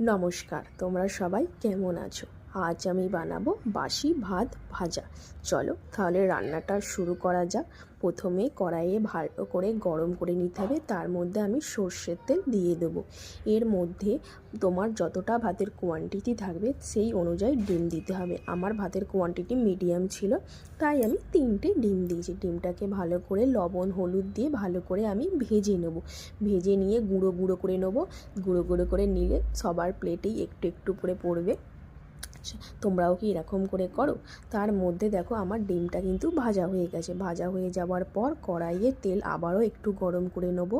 নমস্কার তোমরা সবাই কেমন আছো? আজ আমি বানাবো বাসি ভাত ভাজা। চলো তাহলে রান্নাটা শুরু করা যাক। প্রথমে কড়াইয়ে ভালো করে গরম করে নিতে হবে। তার মধ্যে আমি সর্ষের তেল দিয়ে দেবো। এর মধ্যে তোমার যতটা ভাতের কোয়ান্টিটি থাকবে সেই অনুযায়ী ডিম দিতে হবে। আমার ভাতের কোয়ান্টিটি মিডিয়াম ছিল, তাই আমি তিনটে ডিম দিয়েছি। ডিমটাকে ভালো করে লবণ, হলুদ দিয়ে ভালো করে আমি ভেজে নেব। ভেজে নিয়ে গুঁড়ো গুঁড়ো করে নেব। গুঁড়ো গুঁড়ো করে নিলে সবার প্লেটেই একটু একটু করে পড়বে। আচ্ছা, তোমরাও কি এরকম করে করো? তার মধ্যে দেখো আমার ডিমটা কিন্তু ভাজা হয়ে গেছে। ভাজা হয়ে যাওয়ার পর কড়াইয়ে তেল আবারও একটু গরম করে নেব।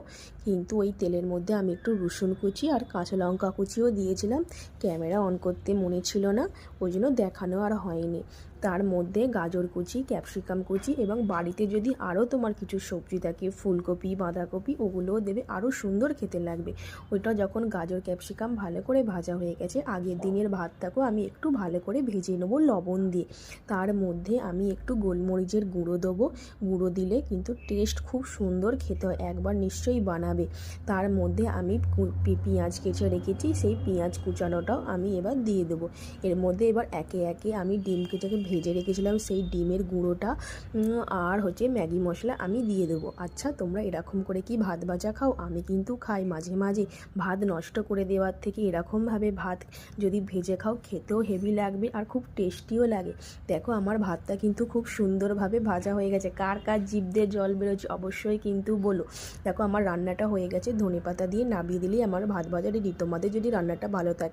কিন্তু ওই তেলের মধ্যে আমি একটু রসুন কুচি আর কাঁচা লঙ্কা কুচিও দিয়েছিলাম। ক্যামেরা অন করতে মনে ছিল না ওই জন্য দেখানো আর হয়নি। তার মধ্যে গাজর কুচি ক্যাপসিকাম কুচি এবং বাড়িতে যদি আরও তোমার কিছু সবজি থাকে ফুলকপি বাঁধাকপি ওগুলোও দেবে আরও সুন্দর খেতে লাগবে। ওইটা যখন গাজর ক্যাপসিকাম ভালো করে ভাজা হয়ে গেছে আগের দিনের ভাতটাকেও আমি একটু ভালো করে ভেজে নেব লবণ দিয়ে। তার মধ্যে আমি একটু গোলমরিচের গুঁড়ো দেবো। গুঁড়ো দিলে কিন্তু টেস্ট খুব সুন্দর খেতে হয়, একবার নিশ্চয়ই বানাবে। তার মধ্যে আমি পেঁয়াজ কেচে রেখেছি, সেই পেঁয়াজ কুচানোটাও আমি এবার দিয়ে দেবো। এর মধ্যে এবার একে একে আমি ডিম কেটেকে ভেজে রেখেছিলাম, সেই ডিমের গুঁড়োটা আর হচ্ছে ম্যাগি মশলা আমি দিয়ে দেবো। আচ্ছা তোমরা এরকম করে কি ভাত ভাজা খাও? আমি কিন্তু খাই মাঝে মাঝে। ভাত নষ্ট করে দেওয়ার থেকে এরকমভাবে ভাত যদি ভেজে খাও, খেতেও হেভি লাগবে আর খুব টেস্টিও লাগে। দেখো, আমার ভাতটা কিন্তু খুব সুন্দরভাবে ভাজা হয়ে গেছে। কার কার জীবদের জল বেরোচ্ছে অবশ্যই কিন্তু বলো। দেখো, আমার রান্নাটা হয়ে গেছে ধনে পাতা দিয়ে নাবিয়ে দিলেই আমার ভাত ভাজা রেডি তোমাদের যদি রান্নাটা ভালো থাকে